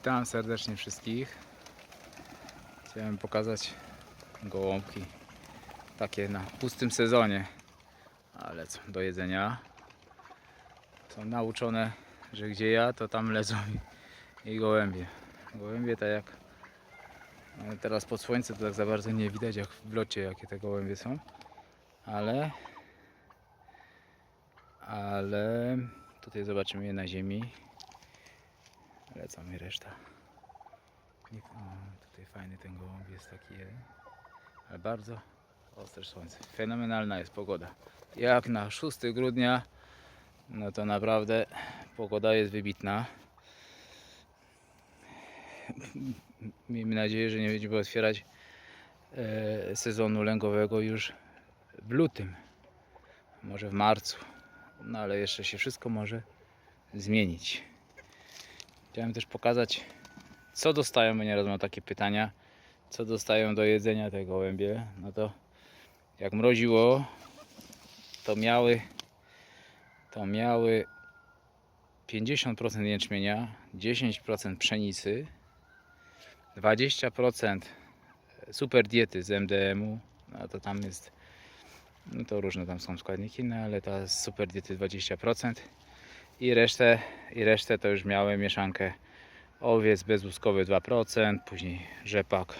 Witam serdecznie wszystkich. Chciałem pokazać gołąbki takie na pustym sezonie, ale co do jedzenia. Są nauczone, że gdzie ja, to tam lecą i, i gołębie. Gołębie tak jak no, teraz pod słońce to tak za bardzo nie widać jak w locie jakie te gołębie są, ale ale tutaj zobaczymy je na ziemi. Lecą mi reszta. O, tutaj fajny ten gołąb jest taki jeden. Ale bardzo ostre słońce. Fenomenalna jest pogoda. Jak na 6 grudnia, no to naprawdę pogoda jest wybitna. Miejmy nadzieję, że nie będziemy otwierać e, sezonu lęgowego już w lutym. Może w marcu. No ale jeszcze się wszystko może zmienić. Chciałem też pokazać, co dostają, bo nieraz mam takie pytania, co dostają do jedzenia te gołębie. No to jak mroziło, to miały, to miały 50% jęczmienia, 10% pszenicy, 20% super diety z MDM-u, no to tam jest, no to różne tam są składniki, no ale ta super diety 20% i resztę, i resztę to już miałem mieszankę. Owiec bezłuskowy 2%, później rzepak,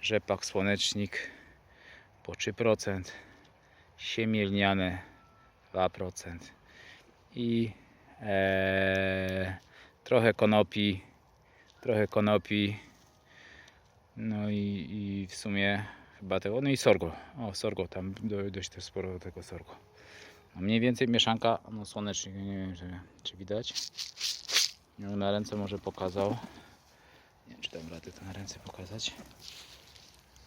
rzepak słonecznik po 3%, siemielniane 2% i e, trochę konopi, trochę konopi, no i, i w sumie chyba tego, no i sorgo, o sorgo, tam do- dość też sporo tego sorgo. Mniej więcej mieszanka, no słonecznik, nie wiem czy, czy widać. Na ręce może pokazał. Nie wiem czy dam radę to na ręce pokazać.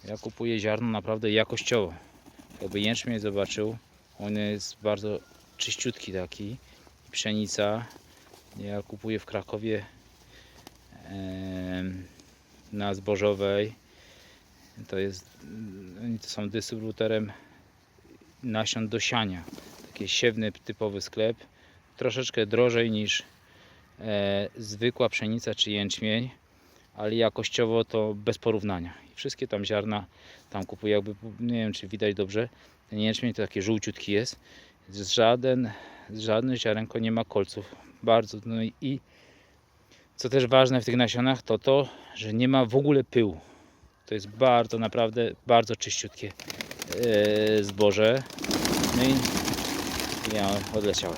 Ja kupuję ziarno naprawdę jakościowo. Jakby jęczmień zobaczył, on jest bardzo czyściutki taki. Pszenica. Ja kupuję w Krakowie na zbożowej. To jest, oni to są dystrybutorem nasion do siania. Taki siewny typowy sklep. Troszeczkę drożej niż e, zwykła pszenica czy jęczmień, ale jakościowo to bez porównania. I wszystkie tam ziarna tam kupuję, jakby nie wiem czy widać dobrze. Ten jęczmień to taki żółciutki jest. Żaden, żadne ziarenko nie ma kolców. Bardzo. No i, co też ważne w tych nasionach to to, że nie ma w ogóle pyłu. To jest bardzo, naprawdę bardzo czyściutkie e, zboże. No i ja odleciałem.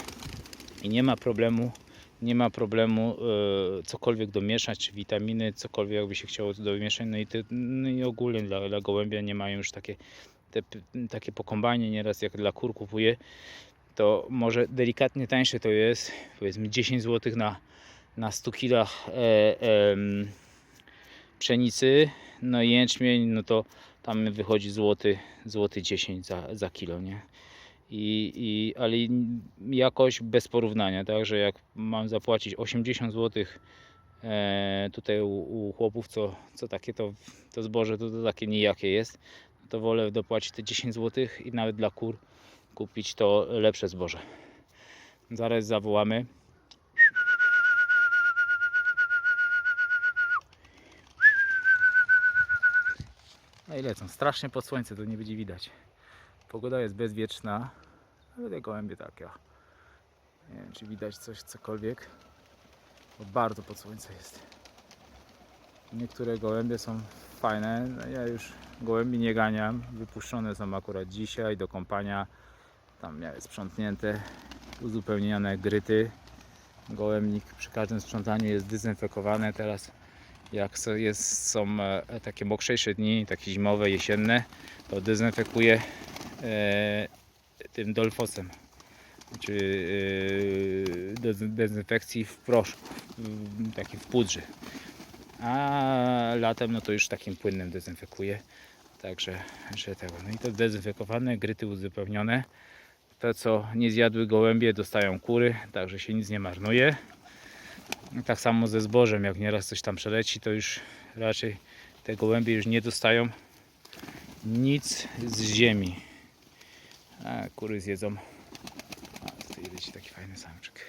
I nie ma problemu, nie ma problemu e, cokolwiek domieszać, czy witaminy, cokolwiek jakby się chciało domieszać. No i, te, no i ogólnie dla, dla gołębia nie mają już takie, te, takie pokombanie nieraz jak dla kur kupuję, to może delikatnie tańsze to jest, powiedzmy 10 zł na, na 100 kg e, em, pszenicy, no i jęczmień, no to tam wychodzi złoty, złoty 10 za, za kilo, nie? I, i, ale jakoś bez porównania, także jak mam zapłacić 80 zł e, tutaj u, u chłopów, co, co takie to, to zboże, to, to takie nijakie jest, to wolę dopłacić te 10 zł i nawet dla kur kupić to lepsze zboże. Zaraz zawołamy. No i lecą. Strasznie pod słońce, to nie będzie widać. Pogoda jest bezwieczna, ale te gołębie takie. Nie wiem, czy widać coś, cokolwiek. Bo bardzo pod słońce jest. Niektóre gołębie są fajne. No ja już gołębi nie ganiam. Wypuszczone są akurat dzisiaj do kąpania. Tam miały sprzątnięte, uzupełnione gryty. Gołębnik przy każdym sprzątaniu jest dezynfekowany. Teraz jak jest, są e, takie mokrzejsze dni, takie zimowe, jesienne, to dezynfekuję e, tym dolfosem, czy e, dez- dezynfekcji w proszku, takim w pudrze. A latem no to już takim płynnym dezynfekuję. Także, że tego. No i to dezynfekowane, gryty uzupełnione. To co nie zjadły gołębie dostają kury, także się nic nie marnuje. Tak samo ze zbożem, jak nieraz coś tam przeleci, to już raczej te gołębie już nie dostają nic z ziemi. A kury zjedzą. A tutaj leci taki fajny samczyk.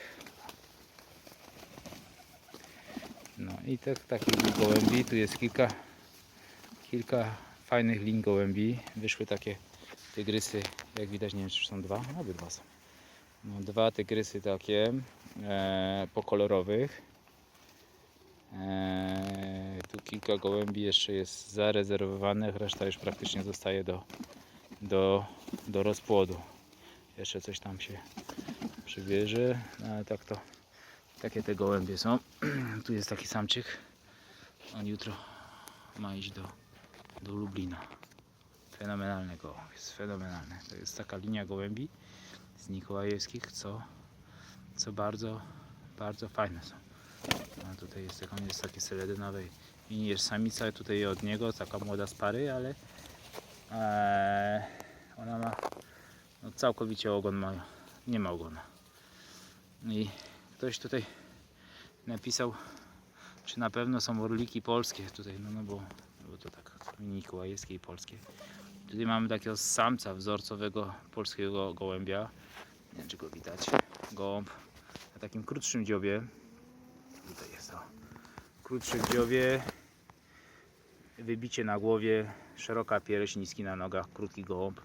No i tak, takich gołębi, tu jest kilka, kilka fajnych lin gołębi. Wyszły takie tygrysy, jak widać, nie wiem czy są dwa, no, obydwa są. No, dwa tygrysy takie e, pokolorowych. E, tu kilka gołębi jeszcze jest zarezerwowanych, reszta już praktycznie zostaje do, do, do rozpłodu. Jeszcze coś tam się przybierze, no, ale tak to takie te gołębie są. tu jest taki samczyk. On jutro ma iść do, do Lublina. Fenomenalny gołąb, jest fenomenalny. To jest taka linia gołębi z Mikołajewskich, co, co bardzo, bardzo fajne są. A tutaj jest, on jest taki seledynowej linii, jest samica tutaj od niego, taka młoda z pary, ale eee, ona ma no, całkowicie ogon ma, nie ma ogona. I ktoś tutaj napisał, czy na pewno są orliki polskie tutaj, no, no bo, bo to tak mikołajewskie i polskie. Tutaj mamy takiego samca wzorcowego polskiego gołębia. Nie wiem, czy go widać. Gołąb na takim krótszym dziobie. Tutaj jest to. Krótszy dziobie. Wybicie na głowie. Szeroka pierś, niski na nogach. Krótki gołąb.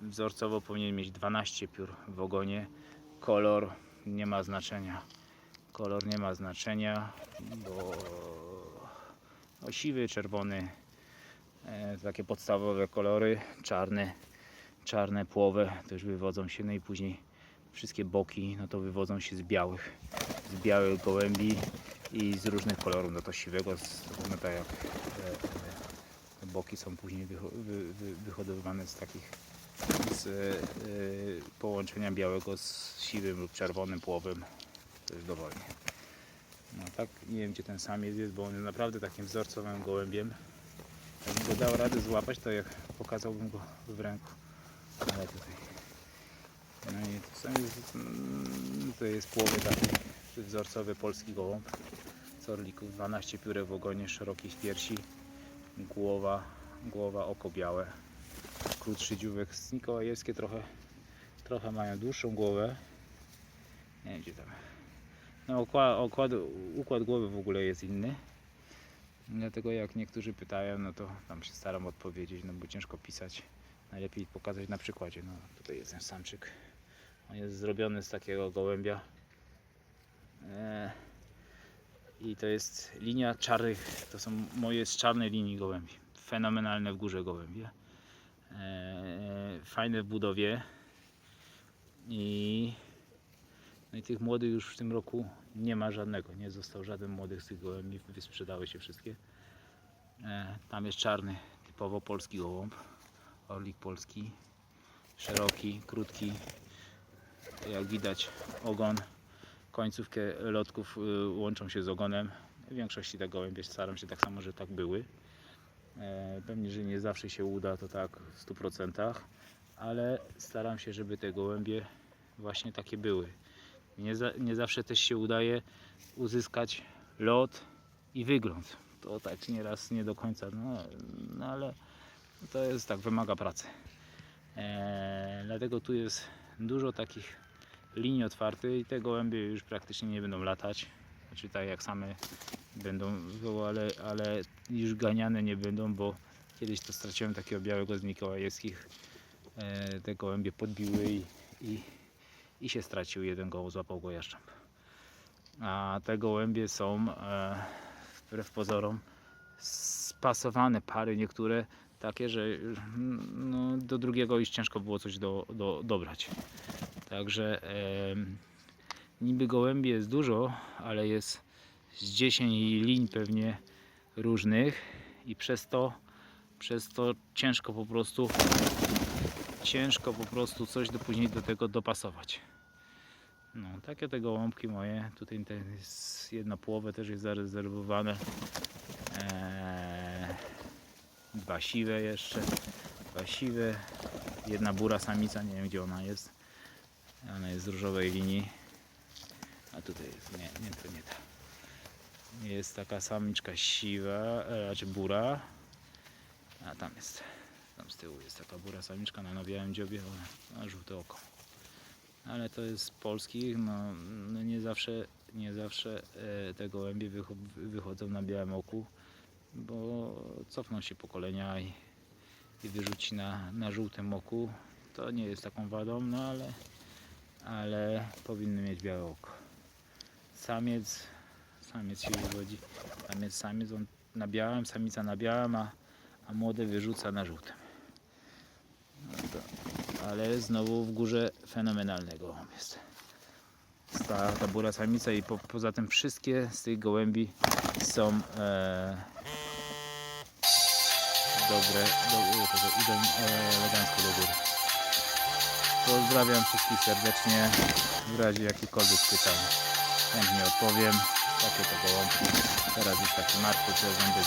Wzorcowo powinien mieć 12 piór w ogonie. Kolor nie ma znaczenia. Kolor nie ma znaczenia, bo no, siwy, czerwony, e, takie podstawowe kolory, czarne, czarne płowe też wywodzą się, no i później wszystkie boki, no to wywodzą się z białych, z białych gołębi i z różnych kolorów, no to siwego, z, no tak jak e, boki są później wyho wy, wy, wyhodowywane z takich z e, połączenia białego z siwym lub czerwonym płowem, to jest dowolnie. No tak, nie wiem gdzie ten samiec jest, bo on jest naprawdę takim wzorcowym gołębiem. Jakbym go dał radę złapać, to jak pokazałbym go w ręku. Ale tutaj. No i to, jest, to jest płowy taki wzorcowy polski gołąb. Z orlików 12 piórek w ogonie, szerokich piersi, głowa, głowa, oko białe. Krótszy dzióbek z Mikołajewskie trochę, trochę mają dłuższą głowę. Nie wiem gdzie tam. No, układ głowy w ogóle jest inny. Dlatego jak niektórzy pytają, no to tam się staram odpowiedzieć, no bo ciężko pisać. Najlepiej pokazać na przykładzie. No, tutaj jest ten samczyk. On jest zrobiony z takiego gołębia. E, I to jest linia czarnych, to są moje z czarnej linii gołębi. Fenomenalne w górze gołębie. E, fajne w budowie. I no i tych młodych już w tym roku nie ma żadnego. Nie został żaden młodych z tych gołębi. Wysprzedały się wszystkie. E, tam jest czarny, typowo polski gołąb. Orlik polski. Szeroki, krótki. Jak widać ogon. Końcówkę lotków y, łączą się z ogonem. W większości te gołębie staram się tak samo, że tak były. E, pewnie, że nie zawsze się uda to tak w 100%, ale staram się, żeby te gołębie właśnie takie były. Nie, za, nie zawsze też się udaje uzyskać lot i wygląd. To tak nieraz nie do końca, no, no ale to jest tak, wymaga pracy. Eee, dlatego tu jest dużo takich linii otwartych i te gołębie już praktycznie nie będą latać. Znaczy tak jak same będą, było, ale, ale już ganiane nie będą, bo kiedyś to straciłem takiego białego z Mikołajewskich. E, te gołębie podbiły i, i i się stracił jeden goł, złapał go jaszcząb. A te gołębie są e, wbrew pozorom spasowane pary niektóre takie, że no, do drugiego już ciężko było coś do, do, dobrać. Także e, niby gołębi jest dużo, ale jest z 10 lin pewnie różnych i przez to przez to ciężko po prostu ciężko po prostu coś do później do tego dopasować. No, takie te gołąbki moje. Tutaj jest jedno też jest zarezerwowane. Eee, dwa siwe jeszcze. Dwa siwe. Jedna bura samica, nie wiem gdzie ona jest. Ona jest z różowej linii. A tutaj jest, nie, nie to nie ta. Jest taka samiczka siwa, e, znaczy bura. A tam jest. Tam z tyłu jest taka bura samiczka na białym dziobie, ona ma żółte oko. ale to jest z polskich, no, no nie zawsze, nie zawsze e, te gołębie wycho- wychodzą na białym oku, bo cofną się pokolenia i, i wyrzuci na, na żółtym oku. To nie jest taką wadą, no ale, ale powinny mieć białe oko. Samiec, samiec się wywodzi, samiec, samiec, on na białym, samica na białym, a, a młode wyrzuca na żółtym. No ale znowu w górze fenomenalny gołąb jest. Ta, ta bura samica i po, poza tym wszystkie z tych gołębi są e, dobre, do, to, to idą e, elegancko do góry. Pozdrawiam wszystkich serdecznie. W razie jakichkolwiek pytań chętnie odpowiem. Takie to gołąbki. Teraz już taki martwy, to będę